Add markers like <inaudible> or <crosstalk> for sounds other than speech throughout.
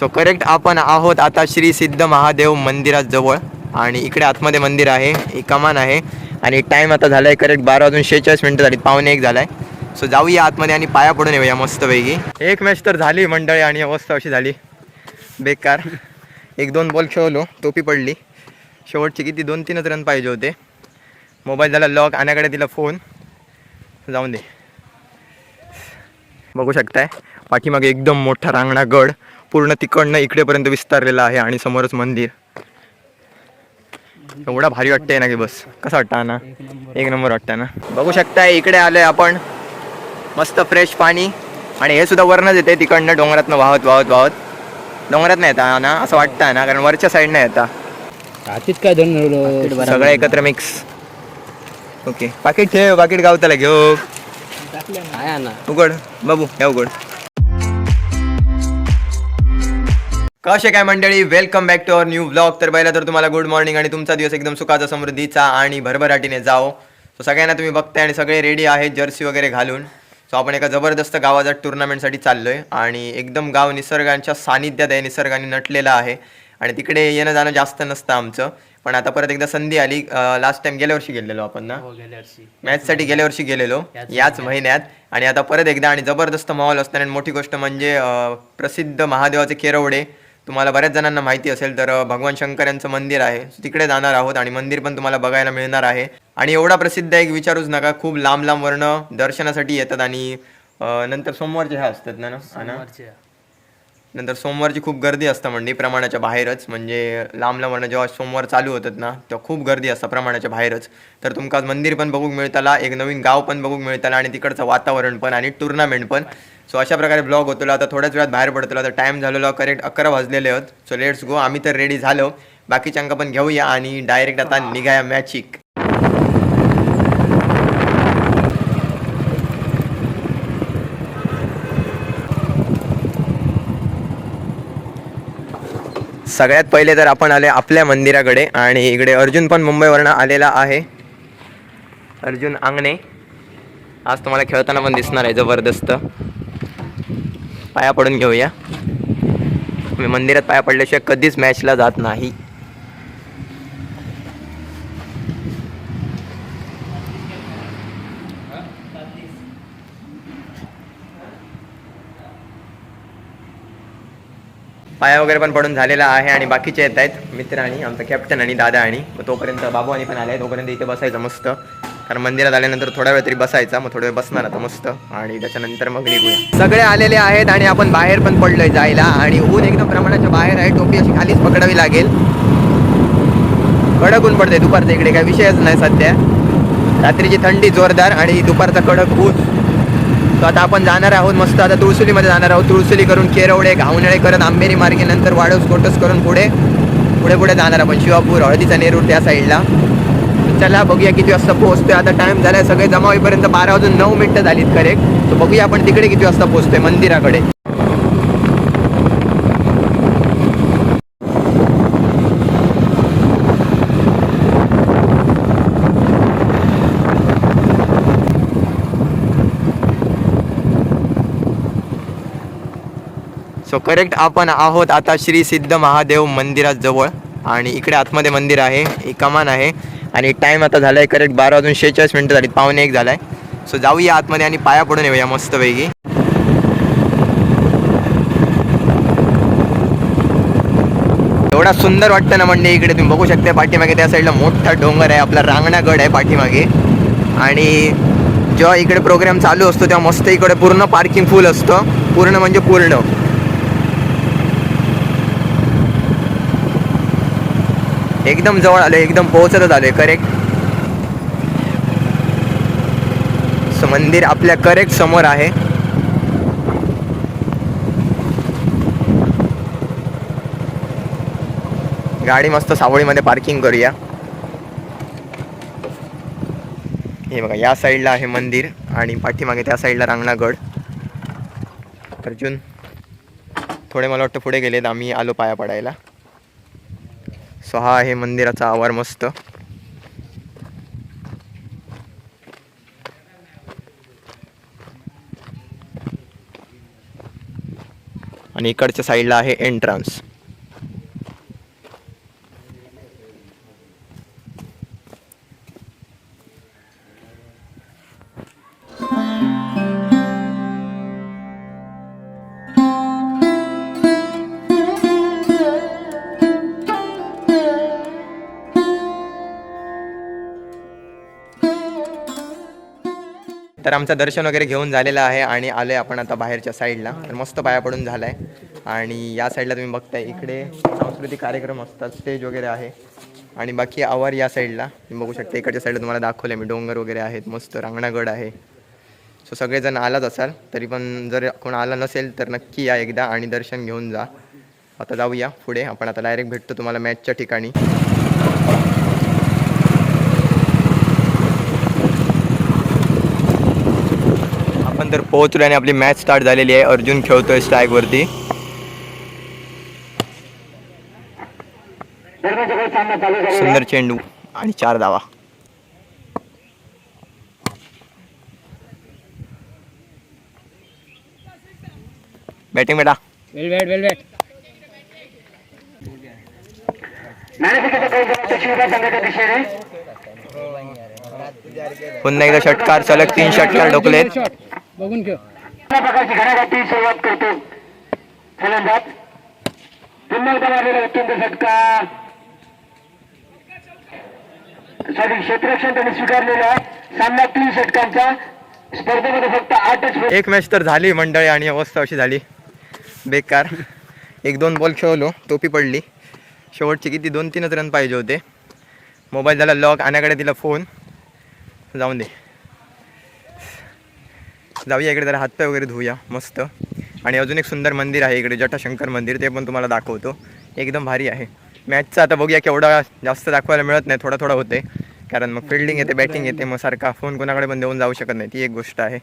So correct आपण आहोत आता श्री सिद्ध महादेव मंदिराजवळ. आणि इकडे आतमध्ये मंदिर आहे एक कमान आहे. आणि टाईम आता झाला आहे करेक्ट बारा वाजून शेहेचाळीस मिनटं झाली पावणे एक झाला आहे सो जाऊया आतमध्ये आणि पाया पडून येऊया मस्तपैकी. एक मॅच तर झाली मंडळी आणि अवस्था अशी झाली. बेकार. एक दोन बॉल खेळलो टोपी पडली. शेवटची किती? दोन तीनच रन पाहिजे होते. मोबाईल झाला लॉक आण्याकडे दिला फोन जाऊन दे. बघू शकताय. पाठीमागे एकदम मोठा रांगणा गड पूर्ण तिकडनं इकडेपर्यंत विस्तारलेला आहे आणि समोरच मंदिर. एवढा भारी वाटतंय ना की बस. कसं वाटतं ना एक नंबर. वाटतं ना? बघू शकताय इकडे आलोय आपण. मस्त फ्रेश पाणी. आणि हे सुद्धा वरनच येते तिकडनं डोंगरातनं वाहत वाहत वाहत. डोंगरात नाही येता ना असं वाटतं ना कारण वरच्या साईडनं येता. हातीत काय सगळं एकत्र मिक्स ओके पाकिट ठेव पाकिट गावताला घेऊ. उघड बाबू या उघड. कसे काय मंडळी welcome back to our new blog तर पहिला तर तुम्हाला गुड मॉर्निंग आणि तुमचा दिवस एकदम सुखाचा समृद्धीचा आणि भरभराटीने जाओ. सो सगळ्यांना तुम्ही बघताय आणि सगळे रेडी आहेत जर्सी वगैरे घालून. सो आपण एका जबरदस्त गावाच्या टुर्नामेंटसाठी चाललोय आणि एकदम गाव निसर्गांच्या सानिध्यात आहे निसर्गाने नटलेलं आहे. आणि तिकडे येणं जाणं जास्त नसतं आमचं. पण आता परत एकदा संधी आली. लास्ट टाइम गेल्या वर्षी गेलेलो आपण ना? मॅचसाठी गेल्या वर्षी. गेलेलो याच महिन्यात. आणि आता परत एकदा आणि जबरदस्त माहोल असणार आणि मोठी गोष्ट म्हणजे प्रसिद्ध महादेवाचे केरवडे. तुम्हाला बऱ्याच जणांना माहिती असेल तर भगवान शंकर यांचं मंदिर आहे. तिकडे जाणार आहोत आणि मंदिर पण तुम्हाला बघायला मिळणार आहे. आणि एवढा प्रसिद्ध आहे विचारूच नका खूप लांब लांब वर्ण दर्शनासाठी येतात आणि नंतर सोमवारचे हे असतात ना ना? नंतर सोमवारची खूप गर्दी असतं म्हणजे प्रमाणाच्या बाहेरच. म्हणजे लांब लांब जेव्हा सोमवार चालू होतात ना तेव्हा खूप गर्दी असतं प्रमाणाच्या बाहेरच. तर तुमका मंदिर पण बघूक मिळताला एक नवीन गाव पण बघूक मिळताला आणि तिकडचं वातावरण पण आणि टुर्नामेंट पण. सो अशा प्रकारे ब्लॉग होतो आता थोड्याच वेळात बाहेर पडतो आता टाईम झालेला करेक्ट अकरा वाजलेले आहेत. सो लेट्स गो आम्ही तर रेडी झालो. बाकीच्यांका पण घेऊया आणि डायरेक्ट आता निघाया मॅचिक सगळ्यात पहिले तर आपण आले आपल्या मंदिराकडे आणि इकडे अर्जुन पण मुंबईवरनं आलेला आहे. अर्जुन अंगणे. आज तुम्हाला खेळताना पण दिसणार आहे जबरदस्त. पाया पडून घेऊया. मी मंदिरात पाया पडल्याशिवाय कधीच मॅचला जात नाही. पाया वगैरे पण पडून झालेला आहे आणि बाकीचे येत आहेत. मित्र आणि आमचा कॅप्टन आणि दादा आणि मग तोपर्यंत बाबू आणि पण आले. तोपर्यंत इथे बसायचं मस्त. कारण मंदिरात आल्यानंतर थोडा वेळ तरी बसायचा. मग थोडा वेळ बसणार आता मस्त. आणि त्याच्यानंतर मग निघूया. सगळे आलेले आहेत आणि आपण बाहेर पण पडलोय जायला. आणि ऊन एकदम प्रमाणाच्या बाहेर आहे. टोपी अशी खालीच पकडावी लागेल. कडक ऊन पडते दुपारचं इकडे. काय विषयच नाही सध्या. रात्रीची थंडी जोरदार आणि दुपारचा कडक ऊन. तर आता आपण जाणार आहोत मस्त आता तुळसुलीमध्ये जाणार आहोत. तुळसुली करून केरवडे घावनळे करत आंबेरी मार्गे नंतर वाढवस कोटस करून पुढे पुढे पुढे जाणार आपण. शिवापूर हळदीचा नेरूर त्या साईडला चला बघूया किती वाजता पोहोचतोय. आता टाईम झालाय सगळे जमा होईपर्यंत बारा वाजून नऊ मिनिटं झालीत करेक्ट तर बघूया आपण तिकडे किती वाजता पोहोचतोय मंदिराकडे. सो करेक्ट आपण आहोत आता श्री सिद्ध महादेव मंदिराजवळ. आणि इकडे आतमध्ये मंदिर आहे एक कमान आहे. आणि टाईम आता झाला आहे करेक्ट बारा वाजून शेहेचाळीस मिनटं झाली पावणे एक झाला आहे सो जाऊया आतमध्ये आणि पाया पडून येऊया मस्तपैकी. एवढा सुंदर वाटतं ना म्हणजे इकडे तुम्ही बघू शकता पाठीमागे त्या साईडला मोठा डोंगर आहे आपला रांगणागड आहे पाठीमागे. आणि जेव्हा इकडे प्रोग्राम चालू असतो तेव्हा मस्त इकडे पूर्ण पार्किंग फुल असतं. पूर्ण म्हणजे पूर्ण. एकदम जवळ आले एकदम पोहोचतच आले करेक्ट सो मंदिर आपल्या करेक्ट समोर आहे. गाडी मस्त सावळीमध्ये पार्किंग करूया. हे बघा या साईडला आहे मंदिर आणि पाठीमागे त्या साईडला रांगणागड. अर्जुन थोडे मला वाटतं पुढे गेलेत आम्ही आलो पाया पडायला. सो हा आहे मंदिराचा आवार मस्त. आणि इकडच्या साईडला आहे एंट्रन्स तर आमचं दर्शन वगैरे घेऊन झालेलं आहे आणि आलोय आपण आता बाहेरच्या साईडला. तर मस्त पाया पडून झालाय. आणि या साईडला तुम्ही बघताय इकडे सांस्कृतिक कार्यक्रम असतात स्टेज वगैरे आहे. आणि बाकी आवार या साईडला. तुम्ही बघू शकता इकडच्या साईडला तुम्हाला दाखवलं मी डोंगर वगैरे आहेत मस्त रांगणागड आहे. सो सगळेजण आलाच असाल तरी पण जर कोण आला नसेल तर नक्की या एकदा आणि दर्शन घेऊन जा. आता जाऊया पुढे. आपण आता डायरेक्ट भेटतो तुम्हाला मॅचच्या ठिकाणी. तर पोहोचलो आणि आपली मॅच स्टार्ट झालेली आहे. अर्जुन खेळतोय स्ट्राईक वरती. सुंदर चेंडू आणि चार धावा. बॅटिंग बेटा. वेलवेट वेलवेट पुन्हा एकदा षटकार सलग तीन षटकार ढोकलेत. बघून खेळ प्रकारची घडाघाटी सुरुवात करतो. फलंदाज. पुन्हा एकदा मारलेला अत्यंत षटकार सॉरी क्षेत्ररक्षण त्यांनी स्वीकारलेलं आहे. सामना तीन षटकांचा. स्पर्धेमध्ये फक्त आठच एक मॅच तर झाली मंडळी आणि अवस्था अशी झाली. बेकार. एक दोन बॉल खेळलो टोपी पडली. शेवटचे किती? दोन तीनच रन पाहिजे होते. मोबाईल झाला लॉक आण्याकडे दिला फोन जाऊन दे. जाऊया इकडे जरा हातपाय वगैरे धुऊया मस्त. आणि अजून एक सुंदर मंदिर आहे इकडे जटाशंकर मंदिर ते पण तुम्हाला दाखवतो. एकदम भारी आहे. मॅचचं आता बघूया केवढा जास्त दाखवायला मिळत नाही थोडा थोडा होते. कारण मग फिल्डिंग येते बॅटिंग येते मग सारखा फोन कोणाकडे पण देऊन जाऊ शकत नाही ती एक गोष्ट आहे.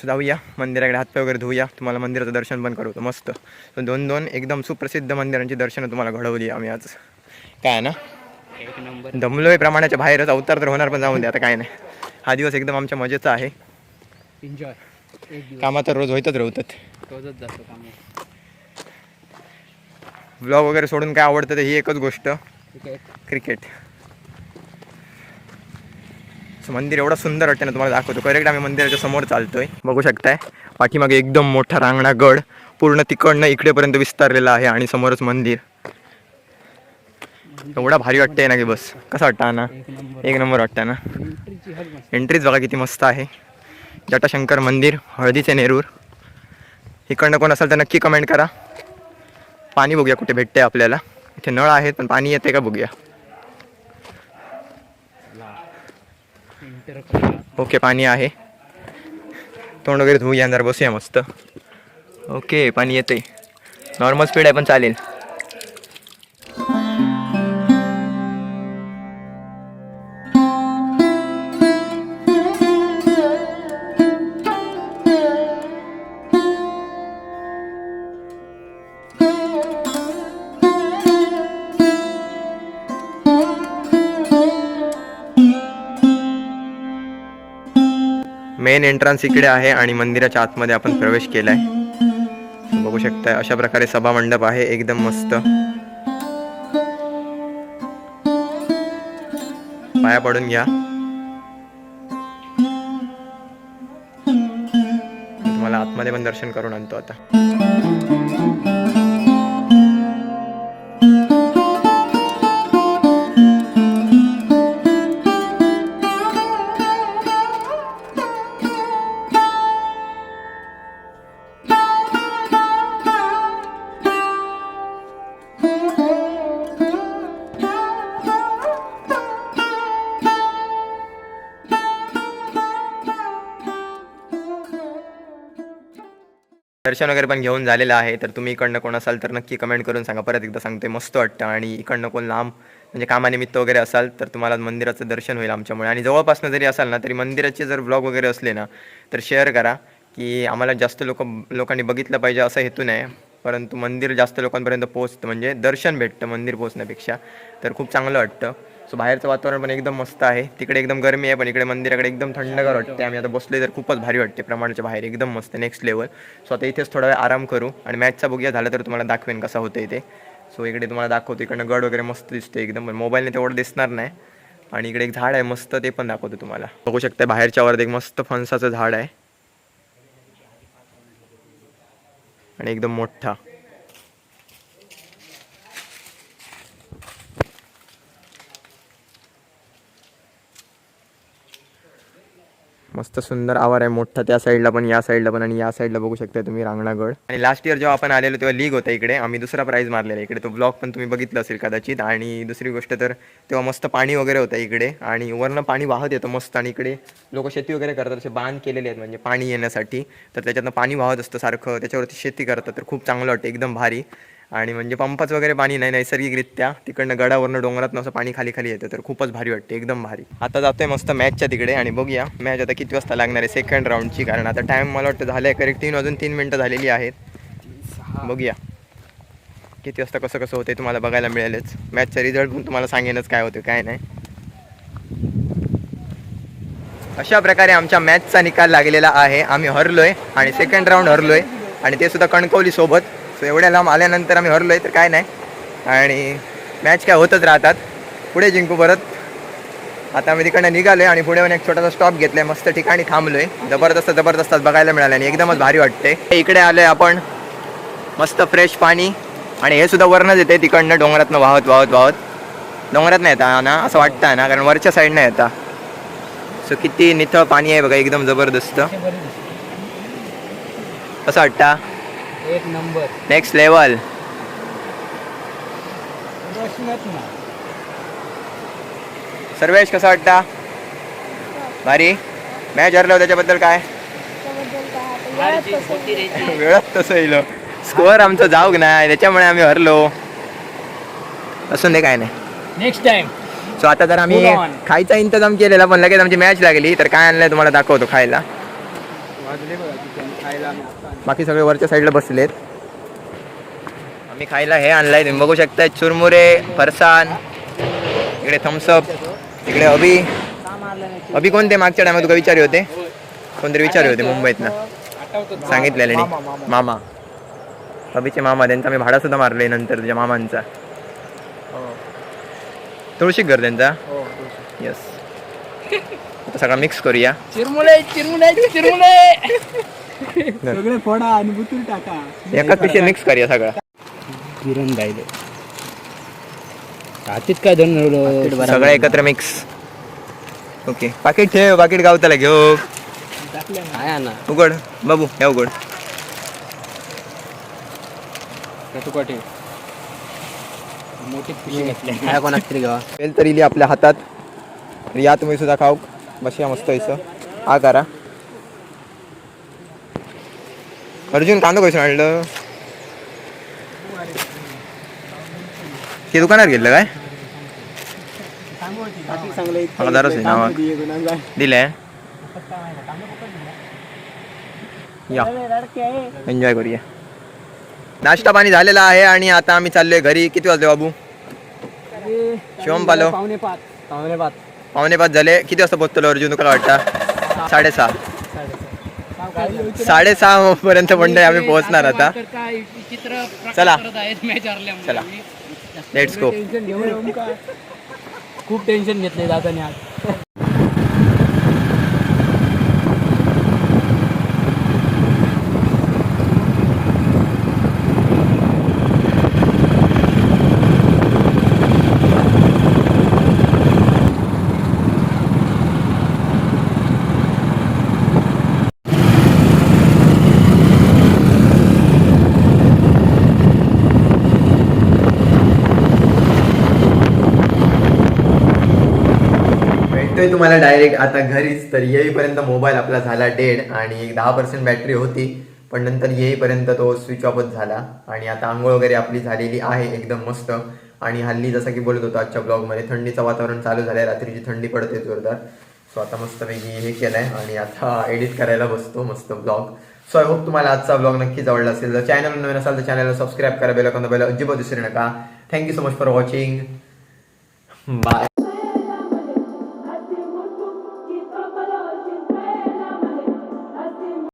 सो जाऊया मंदिराकडे हातपाय वगैरे धुऊया तुम्हाला मंदिराचं दर्शन पण करवतो मस्त. सो दोन दोन एकदम सुप्रसिद्ध मंदिरांची दर्शनं तुम्हाला घडवली आम्ही आज. काय आहे ना? एक नंबर. दमलोय प्रमाणाच्या बाहेरच अवतार तर होणार पण जाऊन दे आता काय नाही. हा दिवस एकदम आमच्या मजेचा आहे. एन्जॉय एक दिवस. कामात तर रोज होतच राहतात रोजच जातो काम ब्लॉग वगैरे सोडून काय आवडतं तर ही एकच गोष्ट. ठीक आहे क्रिकेट मंदिर एवढं सुंदर वाटतं ना तुम्हाला दाखवतो. करेक्ट आम्ही मंदिराच्या समोर चालतोय. बघू शकताय. पाठीमागे एकदम मोठा रांगणा गड पूर्ण तिकडनं इकडेपर्यंत विस्तारलेला आहे आणि समोरच मंदिर. एवढा भारी वाटतंय ना की बस. कसं वाटतं ना एक नंबर. एक नंबर वाटतं ना? एंट्रीची हल मस्त. एंट्रीच बघा किती मस्त आहे. जटाशंकर मंदिर हळदीचे नेरूर. इकडनं कोण असेल तर नक्की कमेंट करा. पाणी बघूया कुठे भेटते आपल्याला. इथे नळ आहेत पण पाणी येते का बघूया. ओके पाणी आहे. तोंड वगैरे धुऊया जर बसूया मस्त. ओके पाणी येते नॉर्मल स्पीड आहे पण चालेल. मेन एंट्रन्स इकडे आहे आणि मंदिराच्या आतमध्ये आपण प्रवेश केलाय. बघू शकताय अशा प्रकारे सभा मंडप आहे एकदम मस्त. पाया पडून घ्या. तुम्हाला आतमध्ये पण दर्शन करून आणतो आता. दर्शन वगैरे पण घेऊन झालेलं आहे. तर तुम्ही इकडनं कोण असाल तर नक्की कमेंट करून सांगा. परत एकदा सांगते मस्त वाटतं. आणि इकडनं कोण लांब म्हणजे कामानिमित्त वगैरे असाल तर तुम्हाला मंदिराचं दर्शन होईल आमच्यामुळे. आणि जवळपासनं जरी असाल ना तरी मंदिराचे जर ब्लॉग वगैरे असले ना तर शेअर करा की आम्हाला जास्त लोक लोकांनी बघितलं पाहिजे असं हेतू नाही. परंतु मंदिर जास्त लोकांपर्यंत पोहोचतं म्हणजे दर्शन भेटतं मंदिर पोहोचण्यापेक्षा. तर खूप चांगलं वाटतं. सो बाहेरचं वातावरण पण एकदम मस्त आहे. तिकडे एकदम गरमी आहे पण इकडे मंदिराकडे एकदम थंडगार वाटते आम्ही आता बसले तर खूपच भारी वाटते प्रमाणाच्या बाहेर एकदम मस्त नेक्स्ट लेवल सो आता इथेच थोडा वेळ आराम करू आणि मॅचचा बघूया झालं तर तुम्हाला दाखवेन कसा होतं इथे सो इकडे तुम्हाला दाखवतो इकडनं गड वगैरे मस्त दिसते एकदम पण मोबाईलने तेवढं दिसणार नाही. आणि इकडे एक झाड आहे मस्त ते पण दाखवतो तुम्हाला. बघू शकता बाहेरच्या वरती एक मस्त फणसाचं झाड आहे. आणि एकदम मोठा. मस्त सुंदर आवार आहे मोठा. त्या साईडला पण या साईडला पण आणि या साईडला बघू शकता तुम्ही रांगणागड. आणि लास्ट इयर जेव्हा आपण आलेलो तेव्हा लीग होता इकडे. आम्ही दुसरा प्राईज मारलेला इकडे. तो ब्लॉग पण तुम्ही बघितलं असेल कदाचित. आणि दुसरी गोष्ट तर तेव्हा मस्त पाणी वगैरे होतं इकडे. आणि वरनं पाणी वाहत येतं मस्त. आणि इकडे लोक शेती वगैरे करतात. असे बांध केलेले आहेत म्हणजे पाणी येण्यासाठी. तर त्याच्यातनं पाणी वाहत असतं सारखं. त्याच्यावरती शेती करतात. तर खूप चांगलं वाटतं. एकदम भारी. आणि म्हणजे पंपाच वगैरे पाणी नाही नैसर्गिकरित्या. तिकडनं गडावरनं डोंगरात असं पाणी खाली खाली येतं तर खूपच भारी वाटते एकदम भारी. आता जातोय मस्त मॅचच्या तिकडे आणि बघूया मॅच आता किती वाजता लागणार आहे सेकंड राऊंडची कारण आता टाइम मला वाटतं झालं आहे करेक्ट तीन वाजून तीन मिनटं झालेली आहेत. बघूया. किती वाजता कसं कसं होते तुम्हाला बघायला मिळेलच. मॅचचा रिझल्ट पण तुम्हाला सांगेनच काय होतं काय नाही. अशा प्रकारे आमच्या मॅचचा निकाल लागलेला आहे. आम्ही हरलोय आणि सेकंड राऊंड हरलोय. आणि ते सुद्धा कणकवली सोबत सो एवढ्या लांब आल्यानंतर आम्ही हरलोय तर काय नाही. आणि मॅच काय होतच राहतात. पुढे जिंकू परत. आता आम्ही तिकडनं आहे आणि पुढे येऊन एक छोटासा स्टॉप घेतलाय. मस्त ठिकाणी थांबलोय. जबरदस्त जबरदस्त बघायला मिळालं आणि एकदमच भारी वाटते इकडे आलोय आपण. मस्त फ्रेश पाणी. आणि हे सुद्धा वरणच येते तिकडनं. डोंगरातनं वाहत वाहत वाहत. डोंगरात नाही येता ना असं वाटतं ना कारण वरच्या साईडनं येता. सो किती निथळ पाणी आहे बघा एकदम जबरदस्त. असं वाटतं? एक नंबर. नेक्स्ट लेवल सर्वेश कसा वाटता? भारी. मॅच हरलो त्याच्याबद्दल काय? वेळात तसं येईल <laughs> स्कोअर आमचं जाऊक नाही त्याच्यामुळे आम्ही हरलो. असून दे काय नाही. नेक्स्ट टाइम सो आता तर आम्ही on. खायचा इंतजाम केलेला पण लगेच आमची मॅच लागली तर काय आणलंय तुम्हाला दाखवतो खायला. वाजले बघा आम्ही बाकी सगळे वरच्या साईडला बसलेत. आम्ही खायला हे आणलंय. तुम्ही बघू शकता चुरमुरे फरसाण इकडे थम्सअप इकडे अभि. अभि कोणते? मागच्या टायमात तुका विचारी होते. कोणतरी विचारी होते मुंबईतनं. आठवतो सांगितलेले मामा. अभिचे मामा त्यांचा मी भाडा सुद्धा मारले नंतर तुझ्या मामांचा. तुळशी घर त्यांचा. हो येस सगळा मिक्स करूया. चिरमुले चिरमुले चिरमुले. <laughs> सगळे फोडा आणि टाका. एकाच पिशे मिक्स करूया सगळा गिरण गायले हातीत काय दोन सगळं एकत्र मिक्स ओके पाकिट ठेव पाकिट गावताला घेऊ. काय ना. उघड बाबू या उघड. तू कटे मोठी पिशी घेतली. काय कोणाच तरी गावा बेल तर इली आपल्या हातात. या तुम्ही सुद्धा खाऊ बसूया मस्त इथं. हा करा. अर्जुन कांदा पैसे आणलं. ते दुकानात गेलं काय? या. एन्जॉय करूया. नाश्ता पाणी झालेला आहे आणि आता आम्ही चाललोय घरी. किती वाजले बाबू? शिवम पालो पावणे पाच. पावणे पाच झाले. किती वाजता पोहोचलो अर्जुन तुला वाटतं? साडेसहा. साडेसहा पर्यंत मंडळी आम्ही पोहोचणार आता चित्र चला. चला. Let's go? खूप टेन्शन घेतले दादाने आज भेटतोय तुम्हाला डायरेक्ट आता घरीच तर येईपर्यंत मोबाईल आपला झाला डेड आणि एक दहा पर्सेंट बॅटरी होती पण नंतर येईपर्यंत तो स्विच ऑफच झाला. आणि आता आंघोळ वगैरे आपली झालेली आहे एकदम मस्त. आणि हल्ली जसं की बोलत होतो आजच्या ब्लॉगमध्ये थंडीचं वातावरण चालू झालंय रात्रीची थंडी पडते जोरदार. सो आता मस्तपैकी हे केलंय आणि आता एडिट करायला बसतो मस्त ब्लॉग सो आय होप तुम्हाला आजचा ब्लॉग नक्कीच आवडला असेल. जर चॅनल नवीन असाल तर चॅनलला सबस्क्राईब करा बेल बेल अजिबात विसरू नका. Thank you so much for watching bye